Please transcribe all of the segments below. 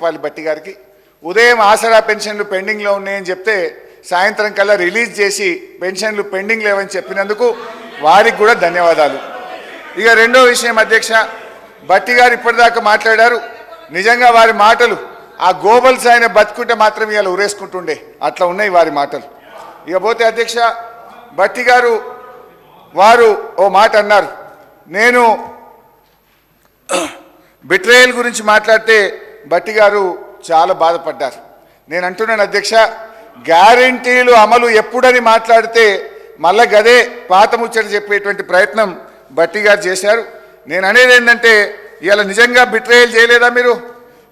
చెప్పాలి బట్టి గారికి. ఉదయం ఆసరా పెన్షన్లు పెండింగ్లో ఉన్నాయని చెప్తే సాయంత్రం కల్లా రిలీజ్ చేసి పెన్షన్లు పెండింగ్ లేవని చెప్పినందుకు వారికి కూడా ధన్యవాదాలు. ఇక రెండో విషయం అధ్యక్ష బట్టి గారు ఇప్పటిదాకా మాట్లాడారు. నిజంగా వారి మాటలు ఆ గోబల్స్ ఆయన బతుకుంటే మాత్రం ఇవాళ ఉరేసుకుంటుండే. అట్లా ఉన్నాయి వారి మాటలు. ఇక పోతే అధ్యక్ష బట్టి గారు వారు ఓ మాట అన్నారు. నేను బిట్రేయల్ గురించి మాట్లాడితే బట్టి గారు చాలా బాధపడ్డారు. నేను అంటున్నాను అధ్యక్ష గ్యారంటీలు అమలు ఎప్పుడని మాట్లాడితే మళ్ళా గదే పాత ముచ్చట చెప్పేటువంటి ప్రయత్నం బట్టి గారు చేశారు. నేను అనేది ఏంటంటే ఇవాళ నిజంగా బిట్రేయల్ చేయలేదా మీరు?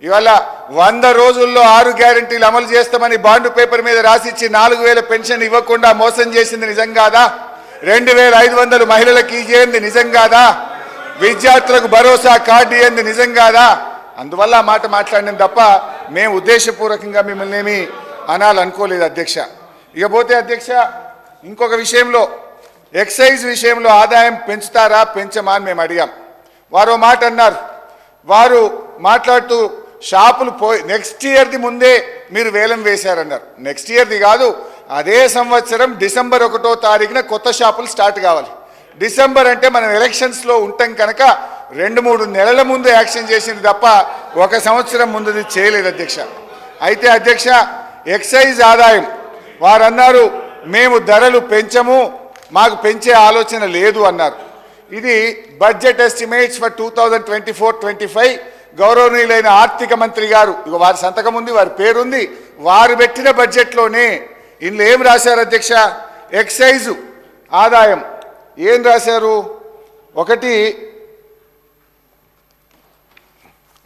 ఇవాళ వంద రోజుల్లో ఆరు గ్యారంటీలు అమలు చేస్తామని బాండు పేపర్ మీద రాసిచ్చి నాలుగు వేల పెన్షన్ ఇవ్వకుండా మోసం చేసింది నిజం కాదా? రెండు వేల ఐదు వందలు మహిళలకు ఇచ్చేయండి నిజం కాదా? విద్యార్థులకు భరోసా కార్డు ఇయ్యంది నిజం కాదా? అందువల్ల ఆ మాట మాట్లాడినాం తప్ప మేము ఉద్దేశపూర్వకంగా మిమ్మల్ని ఏమి అనాలనుకోలేదు అధ్యక్ష. ఇకపోతే అధ్యక్ష ఇంకొక విషయంలో ఎక్సైజ్ విషయంలో ఆదాయం పెంచుతారా పెంచమా అని మేము అడిగాం. వారు మాట అన్నారు. వారు మాట్లాడుతూ షాపులు పోయి నెక్స్ట్ ఇయర్ది ముందే మీరు వేలం వేశారన్నారు. నెక్స్ట్ ఇయర్ది కాదు అదే సంవత్సరం డిసెంబర్ ఒకటో తారీఖున కొత్త షాపులు స్టార్ట్ కావాలి. డిసెంబర్ అంటే మనం ఎలక్షన్స్లో ఉంటాం కనుక రెండు మూడు నెలల ముందు యాక్షన్ చేసింది తప్ప ఒక సంవత్సరం ముందుది చేయలేదు అధ్యక్ష. అయితే అధ్యక్ష ఎక్సైజ్ ఆదాయం వారన్నారు మేము ధరలు పెంచము మాకు పెంచే ఆలోచన లేదు అన్నారు. ఇది budget estimates for two thousand twenty four twenty five గౌరవనీయులైన ఆర్థిక మంత్రి గారు. ఇక వారి సంతకం ఉంది వారి పేరుంది. వారు పెట్టిన బడ్జెట్లోనే ఇందులో ఏం రాశారు అధ్యక్ష? ఎక్సైజు ఆదాయం. ఏం రాశారు? ఒకటి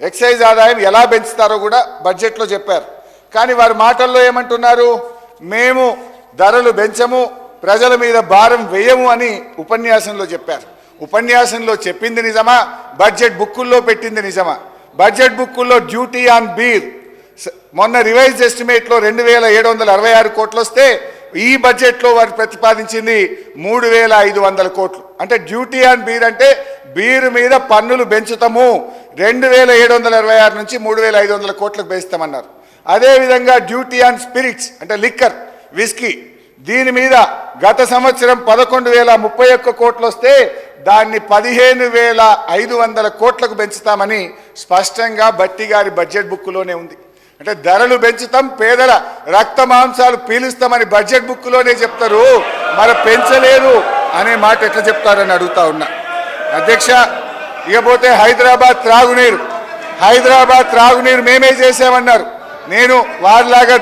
ఎక్సైజ్ ఆదాయం ఎలా పెంచుతారో కూడా బడ్జెట్లో చెప్పారు. కానీ వారి మాటల్లో ఏమంటున్నారు? మేము ధరలు పెంచము ప్రజల మీద భారం వేయము అని ఉపన్యాసంలో చెప్పారు. ఉపన్యాసంలో చెప్పింది నిజమా? బడ్జెట్ బుక్కుల్లో పెట్టింది నిజమా? బడ్జెట్ బుక్కుల్లో డ్యూటీ ఆన్ బీర్. మొన్న రివైజ్డ్ ఎస్టిమేట్లో రెండు వేల ఏడు వందల అరవై ఆరు కోట్లు వస్తే ఈ బడ్జెట్లో వారు ప్రతిపాదించింది మూడు వేల ఐదు వందల కోట్లు. అంటే డ్యూటీ ఆన్ బీర్ అంటే బీరు మీద పన్నులు పెంచుతాము. రెండు వేల ఏడు వందల ఇరవై ఆరు నుంచి మూడు వేల ఐదు వందల కోట్లకు పెంచుతామన్నారు అదేవిధంగా డ్యూటీ ఆన్ స్పిరిట్స్ అంటే లిక్కర్ విస్కీ దీని మీద గత సంవత్సరం పదకొండు వేల ముప్పై ఒక్క కోట్లు వస్తే దాన్ని పదిహేను వేల ఐదు వందల కోట్లకు పెంచుతామని స్పష్టంగా బట్టి గారి బడ్జెట్ బుక్లోనే ఉంది. అంటే ధరలు పెంచుతాం పేదల రక్త మాంసాలు పీలుస్తామని బడ్జెట్ బుక్లోనే చెప్తారు. మరి పెంచలేదు అనే మాట ఎట్లా చెప్తారని అడుగుతా ఉన్నా. అధ్యక్ష ఇకపోతే హైదరాబాద్ త్రాగునీరు. హైదరాబాద్ త్రాగునీరు మేమే చేసామన్నారు నేను వారిలాగా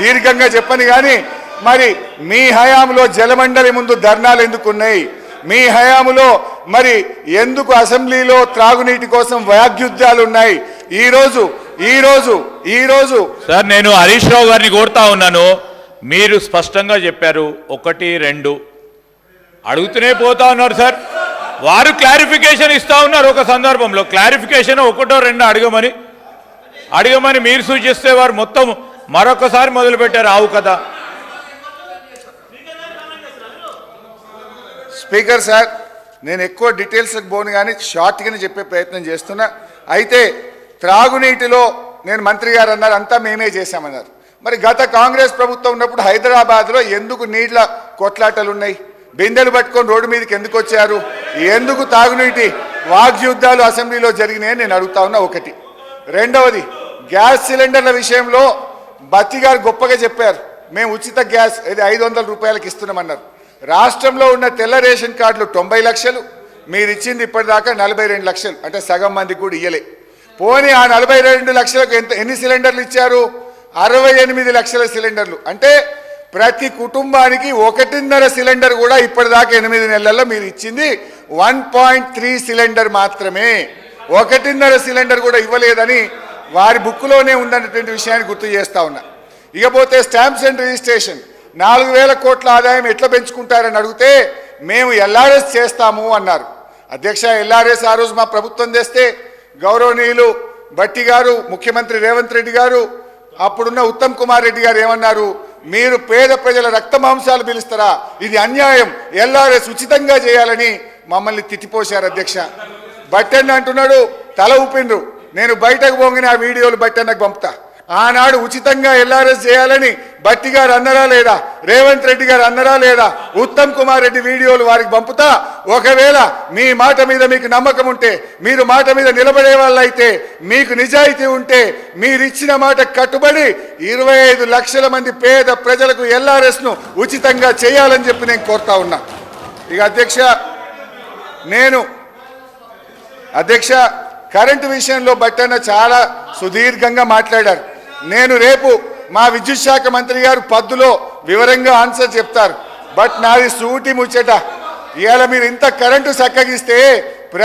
దీర్ఘంగా చెప్పను కానీ మరి మీ హయాంలో జలమండలి ముందు ధర్నాలు ఎందుకు ఉన్నాయి మీ హయాములో మరి ఎందుకు అసెంబ్లీలో త్రాగునీటి కోసం వ్యాగ్యుద్ధాలు ఉన్నాయి? ఈ రోజు ఈరోజు. సార్ నేను హరీష్ రావు గారిని కోరుతా ఉన్నాను. మీరు స్పష్టంగా చెప్పారు ఒకటి రెండు. అడుగుతూనే పోతా ఉన్నారు సార్. వారు క్లారిఫికేషన్ ఇస్తా ఉన్నారు ఒక సందర్భంలో. క్లారిఫికేషన్ ఒకటో రెండో అడగమని. అడగమని మీరు సూచిస్తే వారు మొత్తం మరొకసారి మొదలుపెట్టారు ఆవు కదా స్పీకర్ సార్ నేను ఎక్కువ డీటెయిల్స్కి పోను కానీ షార్ట్గానే చెప్పే ప్రయత్నం చేస్తున్నా. అయితే త్రాగునీటిలో నేను మంత్రి గారు అన్నారు అంతా మేమే చేశామన్నారు. మరి గత కాంగ్రెస్ ప్రభుత్వం ఉన్నప్పుడు హైదరాబాద్లో ఎందుకు నీళ్ళ కొట్లాటలు ఉన్నాయి బిందెలు పట్టుకొని రోడ్డు మీదకి ఎందుకు వచ్చారు? ఎందుకు తాగునీటి? వాగ్యుద్ధాలు అసెంబ్లీలో జరిగినాయని నేను అడుగుతా ఉన్నా ఒకటి. రెండవది గ్యాస్ సిలిండర్ల విషయంలో బత్తి గారు గొప్పగా చెప్పారు. మేము ఉచిత గ్యాస్ ఇది ఐదు వందల రూపాయలకు ఇస్తున్నామన్నారు. రాష్ట్రంలో ఉన్న తెల్ల రేషన్ కార్డులు తొంభై లక్షలు మీరు ఇచ్చింది ఇప్పటిదాకా నలభై రెండు లక్షలు. అంటే సగం మందికి కూడా ఇయ్యలే. పోనీ ఆ నలభై రెండు లక్షలకు ఎంత ఎన్ని సిలిండర్లు ఇచ్చారు? అరవై ఎనిమిది లక్షల సిలిండర్లు. అంటే ప్రతి కుటుంబానికి ఒకటిన్నర సిలిండర్ కూడా ఇప్పటిదాకా ఎనిమిది నెలల్లో మీరు ఇచ్చింది వన్ పాయింట్ త్రీ సిలిండర్ మాత్రమే. ఒకటిన్నర సిలిండర్ కూడా ఇవ్వలేదని వారి బుక్లోనే ఉందన్నటువంటి విషయాన్ని గుర్తు చేస్తా ఉన్నా. ఇకపోతే స్టాంప్స్ అండ్ రిజిస్ట్రేషన్ నాలుగు వేల కోట్ల ఆదాయం ఎట్లా పెంచుకుంటారని అడిగితే మేము ఎల్ఆర్ఎస్ చేస్తాము అన్నారు. అధ్యక్ష ఎల్ఆర్ఎస్ ఆ రోజు మా ప్రభుత్వం తెస్తే గౌరవనీయులు భట్టి గారు ముఖ్యమంత్రి రేవంత్ రెడ్డి గారు అప్పుడున్న ఉత్తమ్ కుమార్ రెడ్డి గారు ఏమన్నారు? మీరు పేద ప్రజల రక్త మాంసాలు పిలుస్తారా? ఇది అన్యాయం. ఎల్ఆర్ఎస్ ఉచితంగా చేయాలని మమ్మల్ని తిట్టిపోశారు అధ్యక్ష. బట్టన్ అంటున్నాడు తల ఊపిండ్రు. నేను బయటకు పోగానే ఆ వీడియోలు బట్టి పంపుతా. ఆనాడు ఉచితంగా ఎల్ఆర్ఎస్ చేయాలని బట్టి గారు అన్నరా లేదా? రేవంత్ రెడ్డి గారు అన్నరా లేదా? ఉత్తమ్ కుమార్ రెడ్డి వీడియోలు వారికి పంపుతా. ఒకవేళ మీ మాట మీద మీకు నమ్మకం ఉంటే మీరు మాట మీద నిలబడే వాళ్ళైతే మీకు నిజాయితీ ఉంటే మీరిచ్చిన మాట కట్టుబడి ఇరవై ఐదు లక్షల మంది పేద ప్రజలకు ఎల్ఆర్ఎస్ను ఉచితంగా చేయాలని చెప్పి నేను కోరుతా ఉన్నా. ఇక అధ్యక్ష నేను అధ్యక్ష కరెంటు విషయంలో బట్టన్న చాలా సుదీర్ఘంగా మాట్లాడారు. నేను రేపు మా విద్యుత్ శాఖ మంత్రి గారు పద్దులో వివరంగా ఆన్సర్ చెప్తారు. బట్ నాది సూటి ముచ్చట. ఇవాళ మీరు ఇంత కరెంటు చక్కగిస్తే